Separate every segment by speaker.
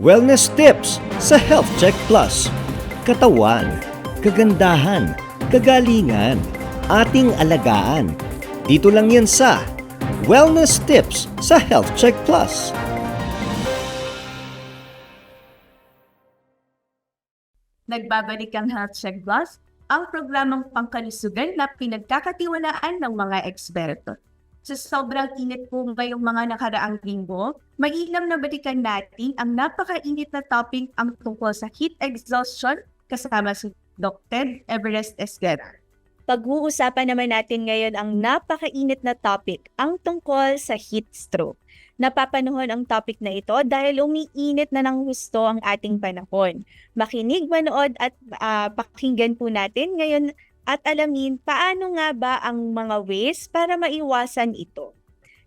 Speaker 1: Wellness tips sa Health Check Plus. Katawan, kagandahan, kagalingan, ating alagaan. Dito lang yan sa Wellness tips sa Health Check Plus.
Speaker 2: Nagbabalik ang Health Check Plus, ang programang pangkalusugan na pinagkakatiwalaan ng mga eksperto. Sa sobrang init po ngayong mga nakaraang linggo, mainam na balikan natin ang napakainit na topic ang tungkol sa heat exhaustion kasama si Dr. Everest Esguerra.
Speaker 3: Pag-uusapan naman natin ngayon ang napakainit na topic, ang tungkol sa heat stroke. Napapanahon ang topic na ito dahil umiinit na ng husto ang ating panahon. Makinig, manood at ah, pakinggan po natin ngayon at alamin paano nga ba ang mga ways para maiwasan ito.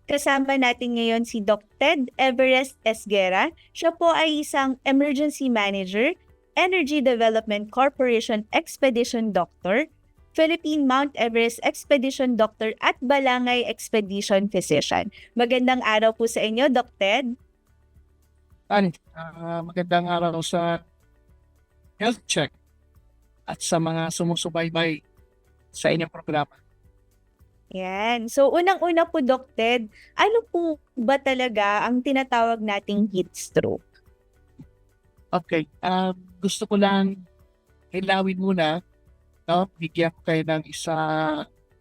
Speaker 3: Kasama natin ngayon si Dr. Everest Esguera. Siya po ay isang Emergency Manager, Energy Development Corporation Expedition Doctor, Philippine Mount Everest Expedition Doctor at Balangay Expedition Physician. Magandang araw po sa inyo, Dr.
Speaker 4: Tan, ah, magandang araw sa health check at sa mga sumusubaybay sa inyong programa.
Speaker 3: Yan. So, unang-una po, Dr. Ano po ba talaga ang tinatawag nating heat stroke?
Speaker 4: Okay, ah, gusto ko lang hilawin muna, no? bigyan ko kayo ng isa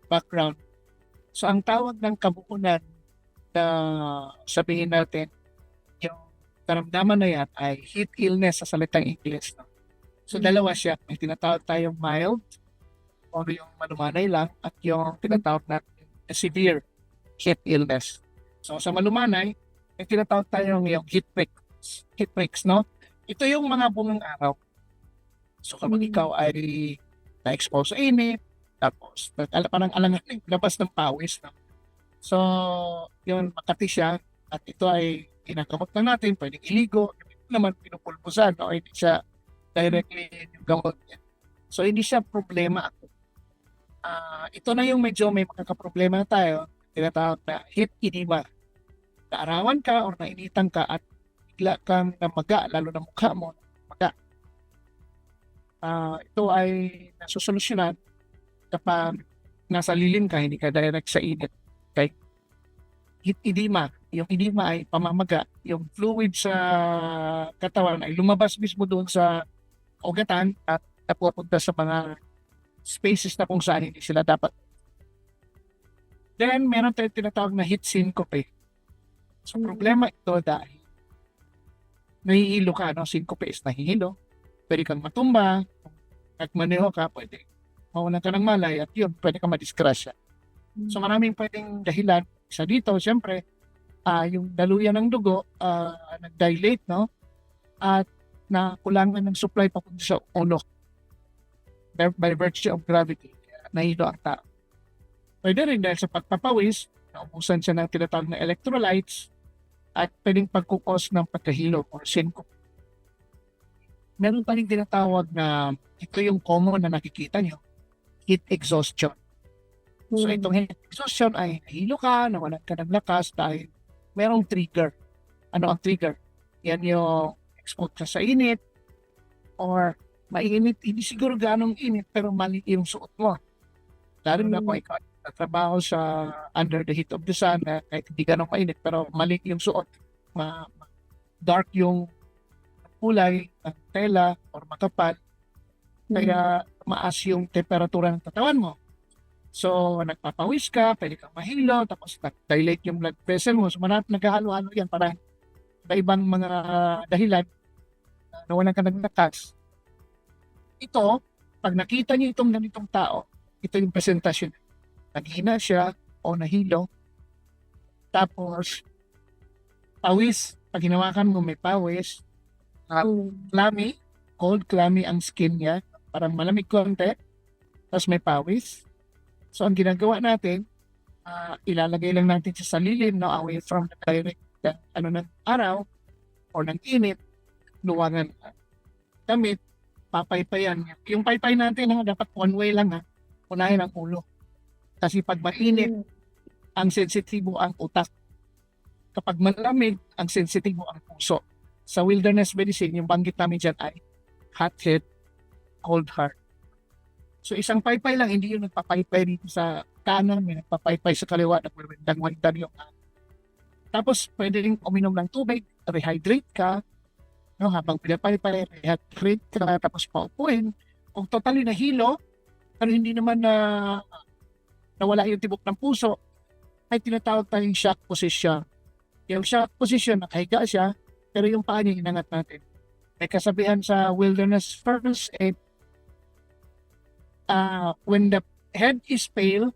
Speaker 4: background. So, ang tawag ng kabuunan na sabihin natin, yung karamdaman na yan ay heat illness sa salitang English. No? So,
Speaker 3: Mm.
Speaker 4: dalawa siya. May tinatawag tayong mild o yung malumanay lang at yung tinatawag natin na severe heat illness. So, sa malumanay, may tinatawag tayong yung heat breaks. Heat breaks, no? Ito yung mga bungang araw. So, kapag
Speaker 3: Mm.
Speaker 4: ikaw ay na-expose sa init, tapos nag- parang alangan labas ng pawis. No? So, yun, makati siya. At ito ay ginagamot na natin, pwedeng iligo. Naman pinupulbusan, no? hindi siya directly yung gamot niya. So, hindi siya problema. Ah, ito na yung medyo may makakaproblema na tayo, tinatawag na heat edema. Naarawan ka or nainitan ka at bigla kang namaga, lalo na mukha mo, maga. Ah, ito ay nasusolusyonan kapag nasa lilim ka, hindi ka direct sa init. Okay? Heat edema. Yung edema ay pamamaga. Yung fluid sa katawan ay lumabas mismo doon sa ugatan at napupunta sa mga spaces na kung saan hindi sila dapat. Then, meron tayong tinatawag na heat syncope. So, problema ito dahil nahihilo ka, no? Syncope is nahihilo. Pwede kang matumba. Kung nagmaneho ka, pwede mawalan ka ng malay at yun, pwede ka madisgrasya. So maraming pwedeng dahilan. Isa dito, siyempre, ah yung daluyan ng dugo, ah nag-dilate, no? At nakulangan ng supply papunta sa ulo. By, by virtue of gravity, kaya nahilo ang tao. Pwede rin dahil sa pagpapawis, naubusan siya ng tinatawag na electrolytes at pwedeng pagkukos ng pagkahilo or syncope. Meron pa rin tinatawag na ito yung common na nakikita nyo, heat exhaustion. So
Speaker 3: Hmm.
Speaker 4: itong heat exhaustion ay nahilo ka, nawalan ka ng lakas dahil merong trigger. Ano ang trigger? Yan yung expose ka sa init or mainit, hindi siguro ganong init pero mali yung suot mo. Lalo na kung ikaw ay nagtatrabaho sa under the heat of the sun na kahit hindi ganong mainit pero mali yung suot. Ma, ma- dark yung kulay ng tela or makapal kaya maas yung temperatura ng katawan mo. So, nagpapawis ka, pwede kang mahilo, tapos nag-dilate yung blood vessel mo. So, marami naghahalo-halo yan para sa ibang mga dahilan na nawalan ka ng lakas. Ito, pag nakita niyo itong ganitong tao, ito yung presentasyon. Naghina siya o nahilo. Tapos, pawis. Pag hinawakan mo, may pawis. clammy, cold clammy ang skin niya, parang malamig konti, tapos may pawis. So ang ginagawa natin, ah, ilalagay lang natin sa lilim, no, away from the direct uh, ano ng araw or ng init, luwangan ang damit, papaypayan. Yung paypay natin ha, dapat one way lang ha, unahin ang ulo. Kasi pag mainit, ang sensitibo ang utak. Kapag malamig, ang sensitibo ang puso. sa wilderness medicine, yung banggit namin dyan ay hot head, cold heart. So isang paypay lang, hindi yung nagpapaypay dito sa kanan, may nagpapaypay sa kaliwa, nagwawindang-windang yung kanan. Tapos pwede rin uminom ng tubig, rehydrate ka, no, habang pinapaypay, rehydrate ka, tapos paupuin. Kung totally nahilo, pero hindi naman na nawala yung tibok ng puso, ay tinatawag tayong shock position. Yung shock position, nakahiga siya, pero yung paa niya inangat natin. May kasabihan sa wilderness first aid, uh, when the head is pale,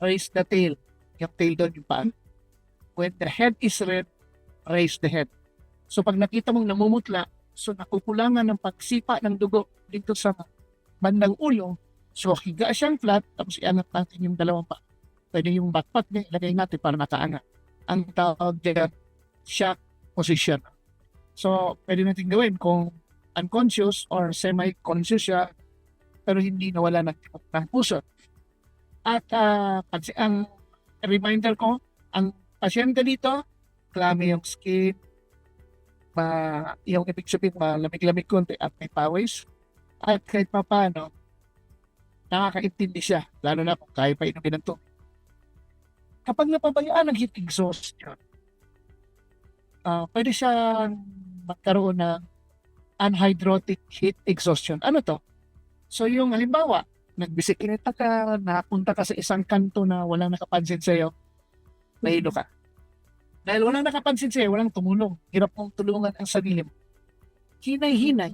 Speaker 4: raise the tail. Yung tail doon yung paa. When the head is red, raise the head. So pag nakita mong namumutla, so nakukulangan ng pagsipa ng dugo dito sa bandang ulo, so higa siyang flat, tapos iangat natin yung dalawang pa. Pwede yung backpack niya, ilagay natin para nakaangat. Ang tawag dyan, shock position. So, pwede natin gawin kung unconscious or semi-conscious siya, pero hindi nawala ng ng puso. At pag- ang reminder ko, ang pasyente dito, clammy yung skin, ma, yung ibig sabihin, malamig-lamig konti at may pawis. At kahit pa paano, nakakaintindi siya, lalo na kung kaya pa inumin ng tubig. Kapag napabayaan ng heat exhaustion, ah pwede siyang magkaroon ng anhydrotic heat exhaustion. Ano to? So yung halimbawa, nagbisikleta ka, napunta ka sa isang kanto na walang nakapansin sa'yo, nahilo ka. Dahil walang nakapansin sa'yo, walang tumulong. Hirap mong tulungan ang sarili mo. Hinay-hinay.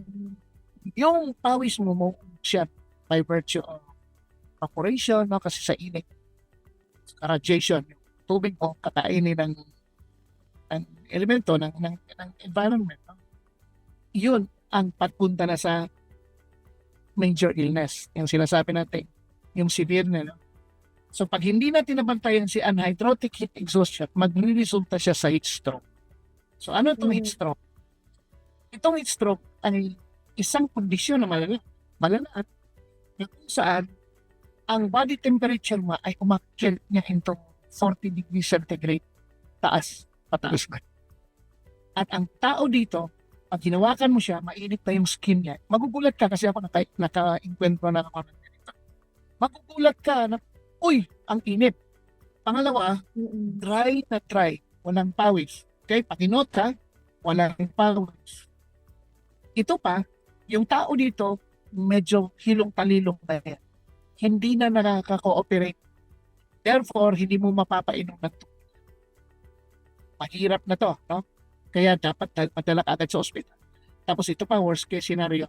Speaker 4: Yung pawis mo mo siya by virtue of evaporation, no? kasi sa init, radiation, yung tubig mo kakainin ng, ng elemento ng, ng, ng environment. No? Yun ang pagpunta na sa major illness. Yung sinasabi natin, yung severe na. No? So pag hindi natin nabantayan si anhydrotic heat exhaustion, magre-resulta siya sa heat stroke. So ano itong heat
Speaker 3: Mm.
Speaker 4: stroke? Itong heat stroke ay isang kondisyon na malala. Malala at kung saan ang body temperature mo ay umakyat niya into 40 degrees centigrade taas, pataas. At ang tao dito, pag hinawakan mo siya, mainit na yung skin niya. Magugulat ka kasi ako naka, naka-encuentro na ako ng ganito. Magugulat ka na, uy, ang init. Pangalawa, dry na dry. Walang pawis. Okay, pakinot ka, walang pawis. Ito pa, yung tao dito, medyo hilong-talilong na yan. Hindi na nakaka-cooperate. Therefore, hindi mo mapapainom ng tubig. Mahirap na to, no? Kaya dapat dal- padala ka agad sa ospital. Tapos ito pa, worst case scenario.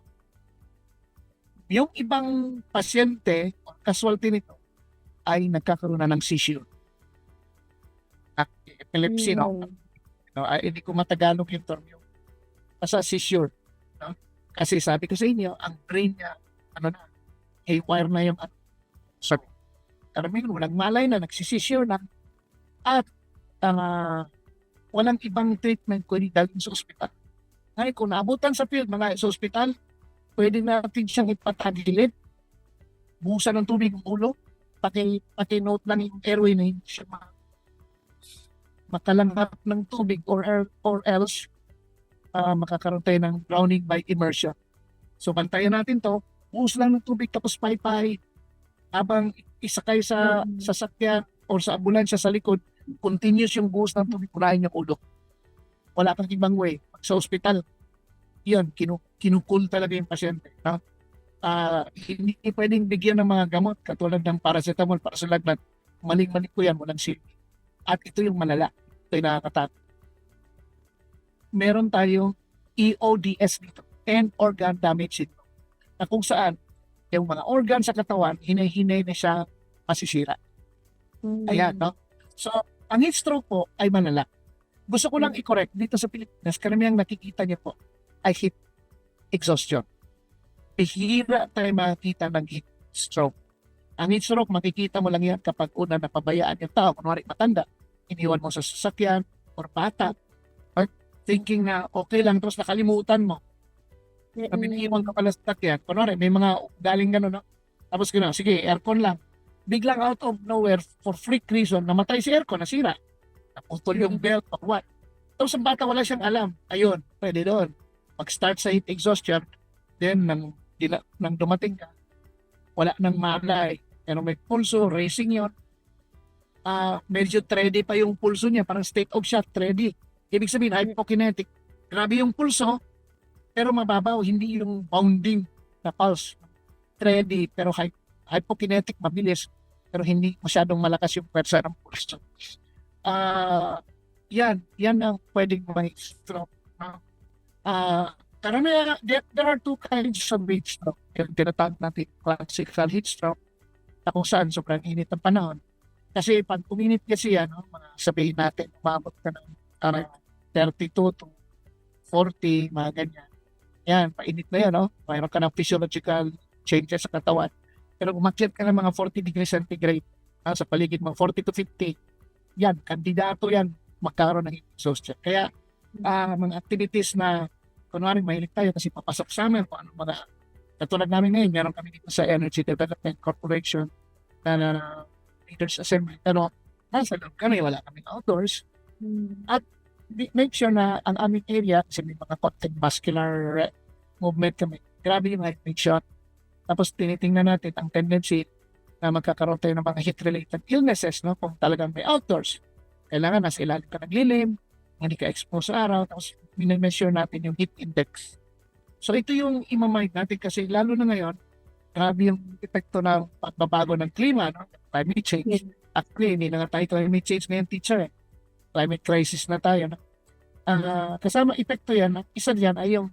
Speaker 4: Yung ibang pasyente, casualty nito, ay nagkakaroon na ng seizure. Ah, Epilepsy, no? no? Ay, hindi ko matagalog yung term yung basta seizure. No? Kasi sabi ko sa inyo, ang brain niya, ano na, haywire na yung ano. Sabi, karamihan, walang malay na, nagsisisure na. At, ah, walang ibang treatment kundi dalhin sa ospital. Ngayon, kung naabutan sa field, mga sa ospital, pwede natin siyang ipatagilid, buhusan ng tubig ang ulo, pati, pati note siya ma- makalanghap ng tubig or, er- or else ah, makakaroon tayo ng drowning by immersion. So, bantayan natin to, buhos lang ng tubig tapos paypay habang isakay sa sasakyan or sa ambulansya sa likod, continuous yung buhos ng tubig, kunain yung ulo. Wala kang ibang way. Sa ospital, yun, kinu kinukul talaga yung pasyente. No? Ah, hindi pwedeng bigyan ng mga gamot katulad ng paracetamol para sa lagnat. Maling-maling po yan, walang silbi. At ito yung malala. Ito yung nakakatakot. Meron tayong EODS dito, End Organ Damage Syndrome, na kung saan yung mga organ sa katawan, hinay-hinay na siya masisira. Ayan, no? So, ang heat stroke po ay malala. Gusto ko lang i-correct dito sa Pilipinas, karamihang nakikita niyo po ay heat exhaustion. Bihira tayo makikita ng heat stroke. Ang heat stroke, makikita mo lang yan kapag una napabayaan yung tao, kunwari matanda, iniwan mo sa sasakyan or bata, or thinking na okay lang, tapos nakalimutan mo. Naiwan ka pala sa sasakyan. Kunwari, may mga galing gano'n, no? Tapos gano'n, sige, aircon lang. Biglang out of nowhere, for freak reason, namatay si aircon, nasira. Naputol yung belt or what. Tapos ang bata wala siyang alam. Ayun, pwede doon. Mag-start sa heat exhaustion, then nang, dila, nang dumating ka, wala nang malay. Pero may pulso, racing yon. Ah, medyo tready pa yung pulso niya, parang state of shock, tready. Ibig sabihin, hypokinetic. Grabe yung pulso, pero mababaw, hindi yung bounding na pulse. Tready, pero hy- hypokinetic, mabilis, pero hindi masyadong malakas yung pwersa ng pulso. Ah, yan, yan ang pwedeng may stroke. no? Ah, karamihan, there, there are two kinds of heat stroke. Yung tinatawag natin classical heat stroke na kung saan sobrang init ng panahon. Kasi pag uminit kasi yan, no, mga sabihin natin, umabot ka ng around 32 to 40, mga ganyan. Yan, painit na yan, no? Mayroon ka ng physiological changes sa katawan. Pero umakyat ka ng mga 40 degrees centigrade ah, sa paligid mo, 40 to 50, yan, kandidato yan magkaroon ng exhaustion. Kaya, ah, mga activities na, kunwari, mahilig tayo kasi papasok sa amin kung ano mga, katulad namin ngayon, meron kami dito sa Energy Development Corporation na, na Leaders Assembly. Pero, nasa loob kami, wala kaming outdoors. Di- make sure na ang aming area, kasi may mga content muscular movement kami, grabe yung height shot. Tapos tinitingnan natin ang tendency na magkakaroon tayo ng mga heat-related illnesses, no? Kung talagang may outdoors. Kailangan nasa ilalim ka ng lilim, hindi ka expose sa araw, tapos minmeasure natin yung heat index. So ito yung imamind natin kasi lalo na ngayon, grabe yung epekto ng pagbabago ng klima, no? climate change. Actually, hindi na nga tayo climate change ngayon, teacher. Eh. Climate crisis na tayo. No? Ang ah, kasama epekto yan, isa diyan ay yung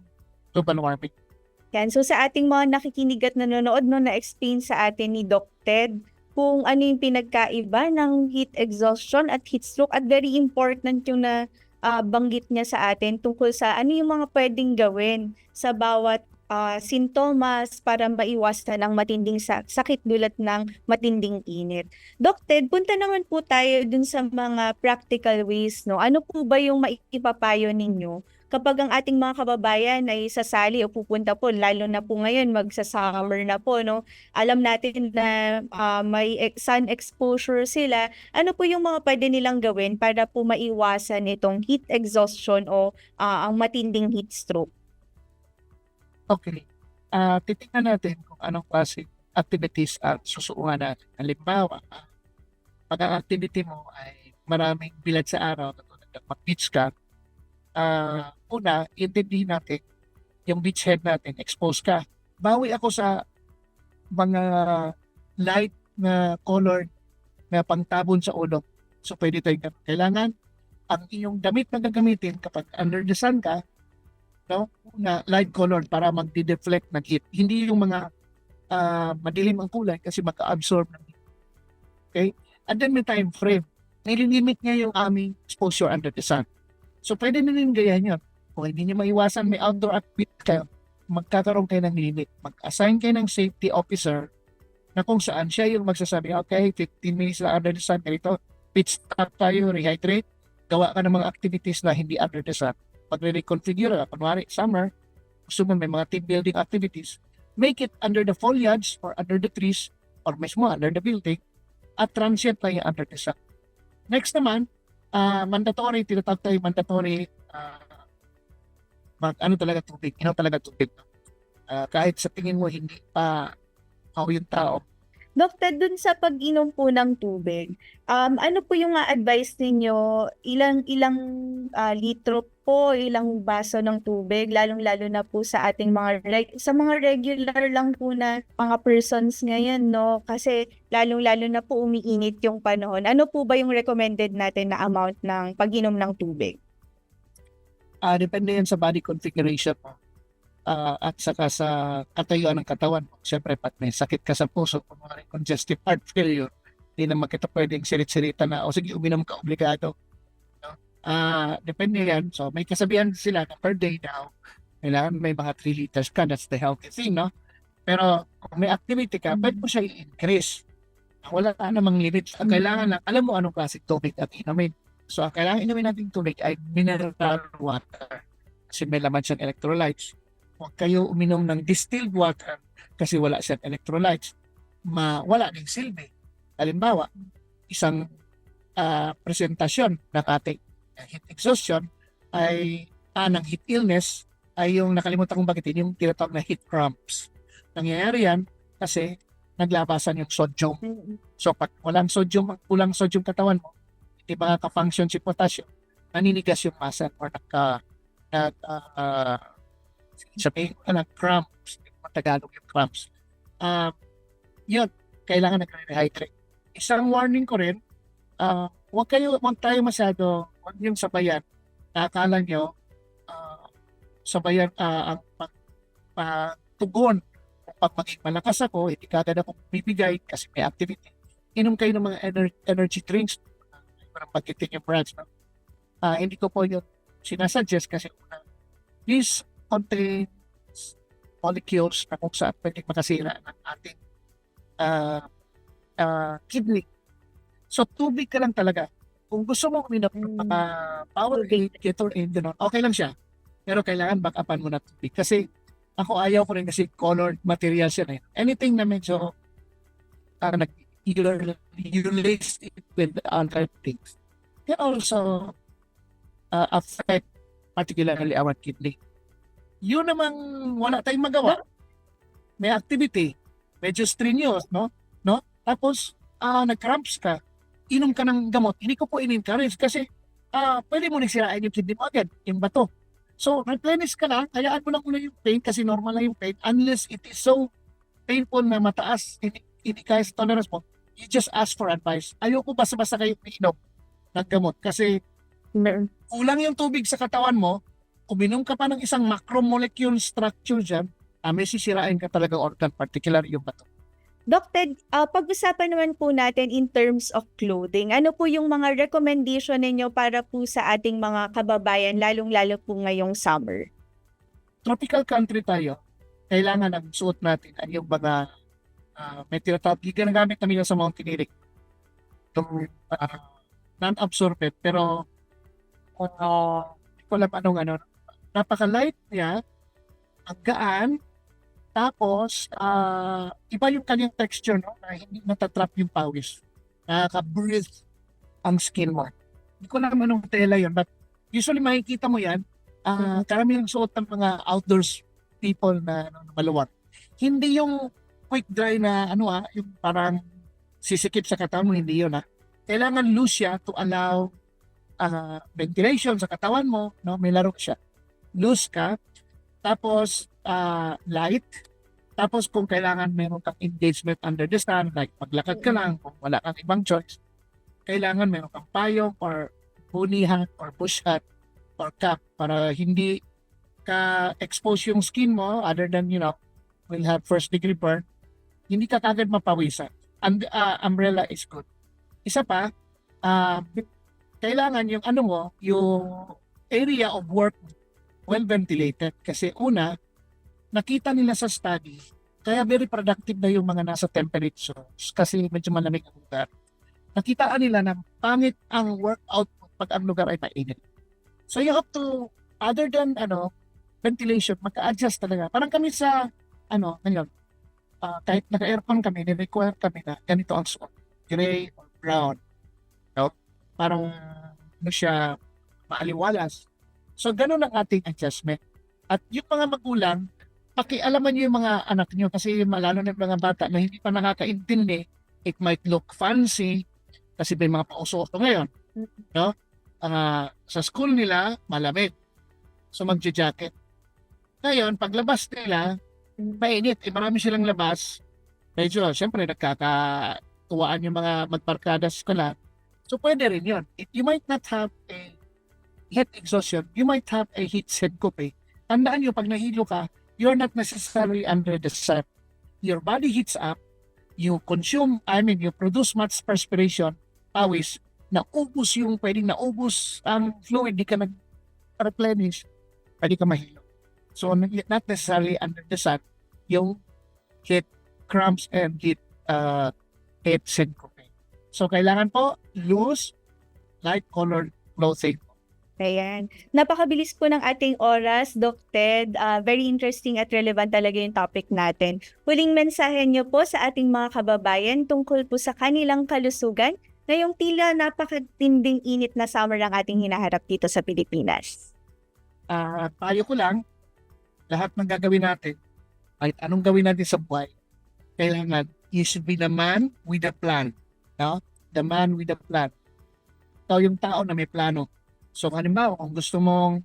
Speaker 4: global warming.
Speaker 3: Yan. So sa ating mga nakikinig at nanonood, no, na-explain sa atin ni Doc Ted kung ano yung pinagkaiba ng heat exhaustion at heat stroke at very important yung na ah, banggit niya sa atin tungkol sa ano yung mga pwedeng gawin sa bawat ah, sintomas para maiwasan ang matinding sa- sakit dulot ng matinding init. Doc Ted, punta naman po tayo dun sa mga practical ways, no? Ano po ba yung maipapayo ninyo kapag ang ating mga kababayan ay sasali o pupunta po, lalo na po ngayon, magsa-summer na po, no? Alam natin na ah, may sun exposure sila. Ano po yung mga pwede nilang gawin para po maiwasan itong heat exhaustion o ah, ang matinding heat stroke?
Speaker 4: Okay. Ah, titingnan natin kung anong klase activities at susuungan natin. Halimbawa, pag ang activity mo ay maraming bilad sa araw, katulad ng mag-beach ka, ah, una, intindihin natin yung beach head natin, expose ka. Bawi ako sa mga light na color na pangtabon sa ulo. So, pwede tayo ganun. Kailangan ang iyong damit na gagamitin kapag under the sun ka, no? na light colored para magdi-deflect ng heat. Hindi yung mga ah, madilim ang kulay kasi maka-absorb ng heat. Okay? And then may time frame. Nililimit niya yung aming exposure under the sun. So pwede na rin gayahin yun. Kung hindi niyo maiwasan may outdoor activity kayo, magkakaroon kayo ng limit. Mag-assign kayo ng safety officer na kung saan siya yung magsasabi, okay, 15 minutes lang under the sun, ganito, pitch stop tayo, rehydrate, gawa ka ng mga activities na hindi under the sun pag reconfigure ka, kunwari summer, gusto mo may mga team building activities, make it under the foliage or under the trees or mismo under the building at transient yung under the sun. Next naman, ah mandatory, tinatawag tayo mandatory ah, mag, ano talaga tubig, ino talaga tubig. Ah, kahit sa tingin mo hindi pa ako yung tao,
Speaker 3: Doc Ted, dun sa pag-inom po ng tubig, um, ano po yung advice ninyo? Ilang ilang ah, litro po, ilang baso ng tubig, lalong-lalo na po sa ating mga reg- sa mga regular lang po na mga persons ngayon, no? Kasi lalong-lalo na po umiinit yung panahon. Ano po ba yung recommended natin na amount ng pag-inom ng tubig?
Speaker 4: Ah, depende yan sa body configuration mo. Ah, at saka sa katayuan ng katawan mo. Siyempre, pag may sakit ka sa puso, kung congestive heart failure, hindi naman kita pwedeng sirit-sirita na, o sige, uminom ka obligado. Ah, depende yan. So, may kasabihan sila na per day daw, kailangan may mga 3 liters ka. That's the healthy thing, no? Pero kung may activity ka, pwede mo siya i-increase. Wala ka namang limit. Ang kailangan lang, alam mo anong klaseng tubig at inumin. So, ang kailangan inumin natin tubig ay mineral water. Kasi may laman siyang electrolytes. Huwag kayo uminom ng distilled water kasi wala siyang electrolytes. Ma, wala ding silbi. Halimbawa, isang ah, presentasyon ng ating heat exhaustion, ay ah, ng heat illness ay yung nakalimutan kong bagitin, yung tinatawag na heat cramps. Nangyayari yan kasi naglabasan yung sodium. So pag walang sodium, kulang sodium katawan mo, hindi makaka-function si potassium, naninigas yung muscle or nagka, nag, uh, sabihin ko na, cramps, yung Tagalog yung cramps. Uh, yun, kailangan nag-rehydrate. Isang warning ko rin, uh, huwag kayo, huwag tayo masyado, huwag yung sabayan, na akala nyo, uh, sabayan uh, ang pag, pagtugon pag maging malakas ako, hindi kagad ako bibigay kasi may activity. Inom kayo ng mga ener- energy drinks, parang pagkitin yung brands. No? Ah, hindi ko po yun sinasuggest kasi una, this contains molecules na kung saan pwedeng makasira ng ating ah, ah, kidney. So, tubig ka lang talaga. Kung gusto mo uminom ng
Speaker 3: Mm.
Speaker 4: mga Powerade, Gatorade, gano'n, okay lang siya. Pero kailangan back-upan mo na tubig. Kasi ako ayaw ko rin kasi colored materials yan eh. Anything na medyo uh, nag you lace it with other things can also uh, affect particularly our kidney. Yun namang wala tayong magawa. May activity. Medyo strenuous, no? No? Tapos, ah nag-cramps ka, inom ka ng gamot. Hindi ko po in-encourage kasi ah pwede mo nang sirain yung kidney mo agad, yung bato. So, replenish ka lang, hayaan mo lang muna yung pain kasi normal lang yung pain unless it is so painful na mataas, hindi, hindi kaya sa tolerance mo, you just ask for advice. Ayoko basta-basta kayo inom ng gamot kasi kulang yung tubig sa katawan mo, uminom ka pa ng isang macromolecule structure dyan, ah, may sisirain ka talaga organ, particular yung bato.
Speaker 3: Doc Ted, ah, pag-usapan naman po natin in terms of clothing. Ano po yung mga recommendation ninyo para po sa ating mga kababayan, lalong-lalo po ngayong summer?
Speaker 4: Tropical country tayo, kailangan ang suot natin ay yung mga uh, may tinatawag, ginagamit namin sa mountaineering. Yung uh, non-absorbent, pero uh, hindi ko alam anong ano, napaka-light niya, ang gaan, tapos, ah, iba yung kanyang texture, no? Na hindi natatrap yung pawis. Nakaka-breathe ang skin mo. Hindi ko alam anong tela yun, but usually makikita mo yan, ah karamihan suot ng mga outdoors people na, ano, na maluwag. Hindi yung quick dry na ano ah, yung parang sisikip sa katawan mo, hindi yun ah. Kailangan loose siya to allow ah, ventilation sa katawan mo, no? May laro siya. Loose ka, tapos ah, light, tapos kung kailangan meron kang engagement under the sun, like maglakad ka lang, kung wala kang ibang choice, kailangan meron kang payong or hat or bush hat or cap para hindi ka expose yung skin mo other than, you know, will have first degree burn, hindi ka kagad mapawisan. And, ah, umbrella is good. Isa pa, ah, kailangan yung ano mo, yung area of work well ventilated. Kasi una, nakita nila sa study, kaya very productive na yung mga nasa temperatures kasi medyo malamig ang lugar. Nakitaan nila na pangit ang workout pag ang lugar ay mainit. So you have to, other than ano, ventilation, maka-adjust talaga. Parang kami sa, ano, ngayon, ah, kahit naka-aircon kami, ni-require kami na ganito ang suot. Gray or brown. No? Parang, ano siya, maaliwalas. So, ganun ang ating adjustment. At yung mga magulang, pakialaman niyo yung mga anak niyo kasi malalo na yung mga bata na hindi pa nakakaintindi, it might look fancy kasi may mga pauso-uso ngayon. No? Ah, sa school nila, malamig. So, magja-jacket. Ngayon, paglabas nila, mainit. Eh, marami silang labas. Medyo, siyempre, nagkakatuwaan yung mga magbarkada sa eskwela. So, pwede rin yun. If you might not have a heat exhaustion, you might have a heat syncope. Tandaan nyo, pag nahilo ka, you're not necessarily under the sun. Your body heats up, you consume, I mean, you produce much perspiration, pawis, naubos yung pwedeng naubos ang fluid, di ka nag-replenish, pwede ka mahilo. So, not necessarily under the sun, yung heat cramps and heat, uh, heat syncope. So, kailangan po, loose, light-colored clothing.
Speaker 3: Ayan. Napakabilis po ng ating oras, Doc Ted. Ah, very interesting at relevant talaga yung topic natin. Huling mensahe niyo po sa ating mga kababayan tungkol po sa kanilang kalusugan ngayong tila napakatinding init na summer ang ating hinaharap dito sa Pilipinas.
Speaker 4: Ah, payo ko lang, lahat ng gagawin natin, kahit anong gawin natin sa buhay, kailangan you should be the man with a plan. No? The man with a plan. Ikaw yung tao na may plano. So, halimbawa, kung gusto mong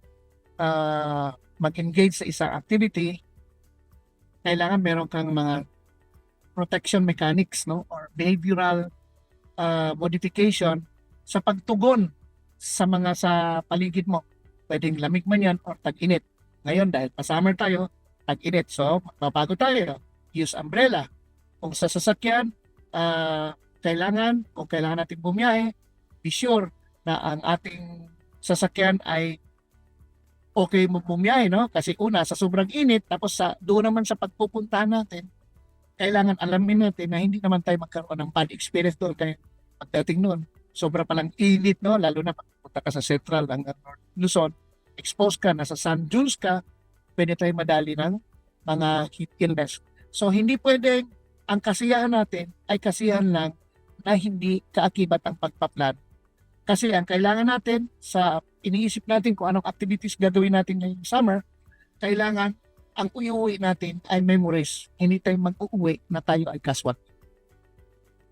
Speaker 4: ah, mag-engage sa isang activity, kailangan meron kang mga protection mechanics no or behavioral ah, modification sa pagtugon sa mga sa paligid mo. Pwedeng lamig man yan or tag-init. Ngayon, dahil pa-summer tayo, tag-init. So, magbabago tayo. Use umbrella. Kung sa sasakyan, ah, kailangan, kung kailangan natin bumiyahe, be sure na ang ating sasakyan ay okay mo bumiyahe, no? Kasi una, sa sobrang init, tapos sa doon naman sa pagpupuntahan natin, kailangan alamin natin na hindi naman tayo magkaroon ng bad experience doon. Kaya pagdating noon, sobra palang init, no? Lalo na pagpunta ka sa Central, hanggang North Luzon, exposed ka, nasa sun dunes ka, pwede tayo madali ng mga heat illness. So, hindi pwede ang kasiyahan natin ay kasiyahan lang na hindi kaakibat ang pagpaplan. Kasi ang kailangan natin sa iniisip natin kung anong activities gagawin natin ngayong summer, kailangan ang uwi natin ay memories. Tayo mag-uwi na tayo ay kaswat.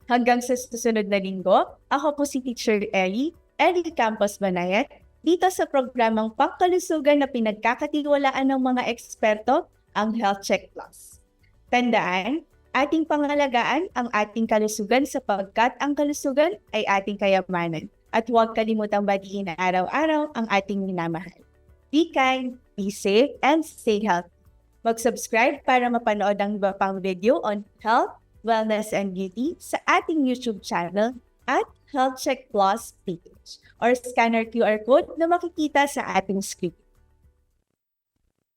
Speaker 3: Hanggang sa susunod na linggo, ako po si Teacher Ellie, Ellie Campos Banayat, dito sa programang pangkalusugan na pinagkakatiwalaan ng mga eksperto, ang Health Check Plus. Tandaan, ating pangalagaan ang ating kalusugan sapagkat ang kalusugan ay ating kayamanan. At huwag kalimutang batiin na araw-araw ang ating minamahal. Be kind, be safe, and stay healthy. Mag-subscribe para mapanood ang iba pang video on health, wellness, and beauty sa ating YouTube channel at Health Check Plus page or scanner QR code na makikita sa ating screen.